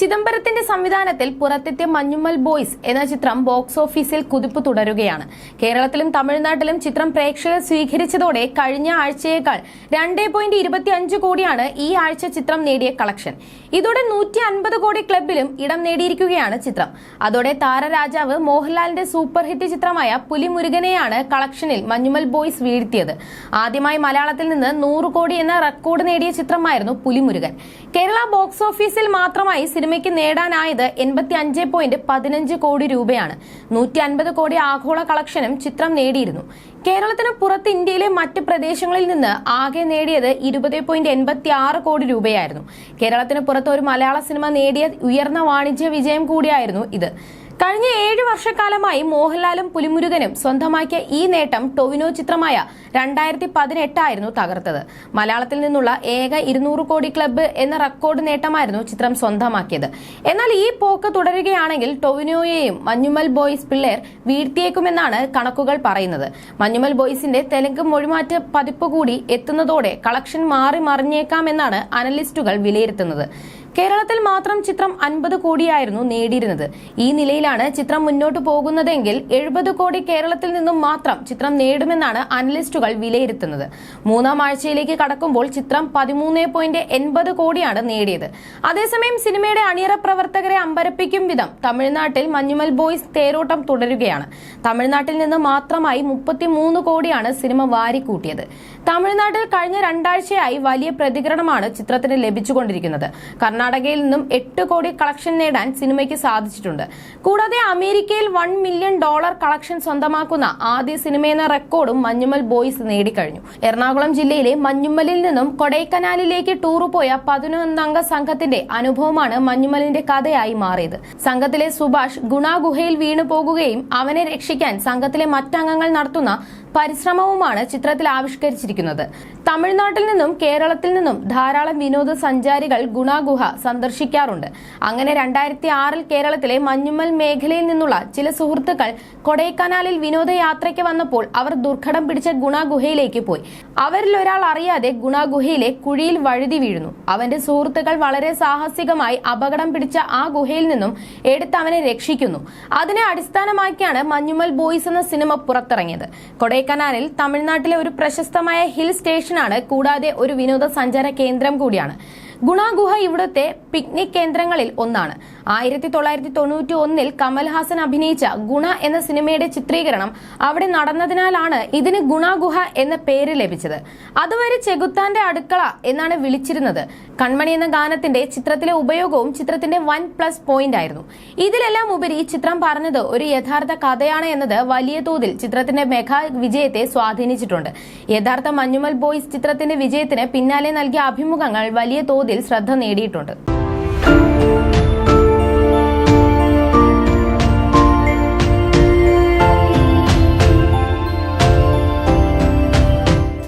ചിദംബരത്തിന്റെ സംവിധാനത്തിൽ പുറത്തെത്തിയ മഞ്ഞുമ്മൽ ബോയ്സ് എന്ന ചിത്രം ബോക്സ് ഓഫീസിൽ കുതിപ്പ് തുടരുകയാണ്. കേരളത്തിലും തമിഴ്നാട്ടിലും ചിത്രം പ്രേക്ഷകർ സ്വീകരിച്ചതോടെ കഴിഞ്ഞ ആഴ്ചയേക്കാൾ രണ്ടേ പോയിന്റ് ഇരുപത്തി അഞ്ച് കോടിയാണ് ഈ ആഴ്ച ചിത്രം നേടിയ കളക്ഷൻ ഇതോടെ നൂറ്റി അൻപത് കോടി ക്ലബിലും ഇടം നേടിയിരിക്കുകയാണ് ചിത്രം. അതോടെ താരരാജാവ് മോഹൻലാലിന്റെ സൂപ്പർ ഹിറ്റ് ചിത്രമായ പുലിമുരുകനെയാണ് കളക്ഷനിൽ മഞ്ഞുമൽ ബോയ്സ് വീഴ്ത്തിയത്. ആദ്യമായി മലയാളത്തിൽ നിന്ന് നൂറ് കോടി എന്ന റെക്കോർഡ് നേടിയ ചിത്രമായിരുന്നു പുലിമുരുകൻ. കേരള ബോക്സ് ഓഫീസിൽ മാത്രമായി സിനിമയ്ക്ക് നേടാനായത് എൺപത്തി അഞ്ച് പോയിന്റ് പതിനഞ്ച് കോടി രൂപയാണ്. നൂറ്റി അൻപത് കോടി ആഗോള കളക്ഷനും ചിത്രം നേടിയിരുന്നു. കേരളത്തിന് പുറത്ത് ഇന്ത്യയിലെ മറ്റ് പ്രദേശങ്ങളിൽ നിന്ന് ആകെ നേടിയത് ഇരുപത് പോയിന്റ് എൺപത്തി ആറ് കോടി രൂപയായിരുന്നു. കേരളത്തിന് പുറത്ത് ഒരു മലയാള സിനിമ നേടിയ ഉയർന്ന വാണിജ്യ വിജയം കൂടിയായിരുന്നു ഇത്. കഴിഞ്ഞ ഏഴ് വർഷക്കാലമായി മോഹൻലാലും പുലിമുരുകനും സ്വന്തമാക്കിയ ഈ നേട്ടം ടൊവിനോ ചിത്രമായ രണ്ടായിരത്തി പതിനെട്ടായിരുന്നു തകർത്തത്. മലയാളത്തിൽ നിന്നുള്ള ഏക ഇരുന്നൂറ് കോടി ക്ലബ്ബ് എന്ന റെക്കോർഡ് നേട്ടമായിരുന്നു ചിത്രം സ്വന്തമാക്കിയത്. എന്നാൽ ഈ പോക്ക് തുടരുകയാണെങ്കിൽ ടൊവിനോയെയും മഞ്ഞുമൽ ബോയ്സ് പിള്ളേർ വീഴ്ത്തിയേക്കുമെന്നാണ് കണക്കുകൾ പറയുന്നത്. മഞ്ഞുമൽ ബോയ്സിന്റെ തെലുങ്ക് മൊഴിമാറ്റ പതിപ്പ് കൂടി എത്തുന്നതോടെ കളക്ഷൻ മാറി മറിഞ്ഞേക്കാമെന്നാണ് അനലിസ്റ്റുകൾ വിലയിരുത്തുന്നത്. കേരളത്തിൽ മാത്രം ചിത്രം അൻപത് കോടിയായിരുന്നു നേടിയിരുന്നത്. ഈ നിലയിലാണ് ചിത്രം മുന്നോട്ട് പോകുന്നതെങ്കിൽ എഴുപത് കോടി കേരളത്തിൽ നിന്നും മാത്രം ചിത്രം നേടുമെന്നാണ് അനലിസ്റ്റുകൾ വിലയിരുത്തുന്നത്. മൂന്നാം ആഴ്ചയിലേക്ക് കടക്കുമ്പോൾ ചിത്രം പതിമൂന്ന് പോയിന്റ് എൺപത് കോടിയാണ് നേടിയത്. അതേസമയം സിനിമയുടെ അണിയറ പ്രവർത്തകരെ അമ്പരപ്പിക്കും വിധം തമിഴ്നാട്ടിൽ മഞ്ഞുമൽ ബോയ്സ് തേരോട്ടം തുടരുകയാണ്. തമിഴ്നാട്ടിൽ നിന്ന് മാത്രമായി മുപ്പത്തിമൂന്ന് കോടിയാണ് സിനിമ വാരിക്കൂട്ടിയത്. തമിഴ്നാട്ടിൽ കഴിഞ്ഞ രണ്ടാഴ്ചയായി വലിയ പ്രതികരണമാണ് ചിത്രത്തിന് ലഭിച്ചുകൊണ്ടിരിക്കുന്നത്. കർണാടകയിൽ നിന്നും എട്ട് കോടി കളക്ഷൻ നേടാൻ സിനിമയ്ക്ക് സാധിച്ചിട്ടുണ്ട്. കൂടാതെ അമേരിക്കയിൽ വൺ മില്യൺ ഡോളർ കളക്ഷൻ സ്വന്തമാക്കുന്ന ആദ്യ സിനിമയെന്ന റെക്കോർഡും മഞ്ഞുമൽ ബോയ്സ് നേടിക്കഴിഞ്ഞു. എറണാകുളം ജില്ലയിലെ മഞ്ഞുമലിൽ നിന്നും കൊടൈക്കനാലിലേക്ക് ടൂർ പോയ പതിനൊന്നംഗ സംഘത്തിന്റെ അനുഭവമാണ് മഞ്ഞുമലിന്റെ കഥയായി മാറിയത്. സംഘത്തിലെ സുഭാഷ് ഗുണാഗുഹയിൽ വീണു പോകുകയും അവനെ രക്ഷിക്കാൻ സംഘത്തിലെ മറ്റംഗങ്ങൾ നടത്തുന്ന പരിശ്രമവുമാണ് ചിത്രത്തിൽ ആവിഷ്കരിച്ചിരിക്കുന്നത്. തമിഴ്നാട്ടിൽ നിന്നും കേരളത്തിൽ നിന്നും ധാരാളം വിനോദസഞ്ചാരികൾ ഗുണാഗുഹ സന്ദർശിക്കാറുണ്ട്. അങ്ങനെ രണ്ടായിരത്തി ആറിൽ കേരളത്തിലെ മഞ്ഞുമൽ മേഖലയിൽ നിന്നുള്ള ചില സുഹൃത്തുക്കൾ കൊടൈക്കനാലിൽ വിനോദയാത്രയ്ക്ക് വന്നപ്പോൾ അവർ ദുർഘടം പിടിച്ച ഗുണാഗുഹയിലേക്ക് പോയി. അവരിൽ ഒരാൾ അറിയാതെ ഗുണാഗുഹയിലെ കുഴിയിൽ വഴുതി വീഴുന്നു. അവന്റെ സുഹൃത്തുക്കൾ വളരെ സാഹസികമായി അപകടം പിടിച്ച ആ ഗുഹയിൽ നിന്നും എടുത്ത് അവനെ രക്ഷിക്കുന്നു. അതിനെ അടിസ്ഥാനമാക്കിയാണ് മഞ്ഞുമൽ ബോയ്സ് എന്ന സിനിമ പുറത്തിറങ്ങിയത്. കൊടൈക്കനാലിൽ തമിഴ്നാട്ടിലെ ഒരു പ്രശസ്തമായ ഹിൽ സ്റ്റേഷനാണ് കൂടാതെ ഒരു വിനോദസഞ്ചാര കേന്ദ്രം കൂടിയാണ്. ഗുണാഗുഹ ഇവിടുത്തെ പിക്നിക് കേന്ദ്രങ്ങളിൽ ഒന്നാണ്. ആയിരത്തി തൊള്ളായിരത്തി തൊണ്ണൂറ്റി ഒന്നിൽ കമൽഹാസൻ അഭിനയിച്ച ഗുണ എന്ന സിനിമയുടെ ചിത്രീകരണം അവിടെ നടന്നതിനാലാണ് ഇതിന് ഗുണാഗുഹ എന്ന പേര് ലഭിച്ചത്. അതുവരെ ചെകുത്താന്റെ അടുക്കള എന്നാണ് വിളിച്ചിരുന്നത്. കൺമണി എന്ന ഗാനത്തിന്റെ ചിത്രത്തിലെ ഉപയോഗവും ചിത്രത്തിന്റെ വൺ പ്ലസ് പോയിന്റ് ആയിരുന്നു. ഇതിലെല്ലാം ഉപരി ഈ ചിത്രം പറഞ്ഞത് ഒരു യഥാർത്ഥ കഥയാണ് എന്നത് വലിയ തോതിൽ ചിത്രത്തിന്റെ മെഗാ വിജയത്തെ സ്വാധീനിച്ചിട്ടുണ്ട്. യഥാർത്ഥ മഞ്ഞുമൽ ബോയ്സ് ചിത്രത്തിന്റെ വിജയത്തിന് പിന്നാലെ നൽകിയ അഭിമുഖങ്ങൾ വലിയ തോതിൽ ശ്രദ്ധ നേടിയിട്ടുണ്ട്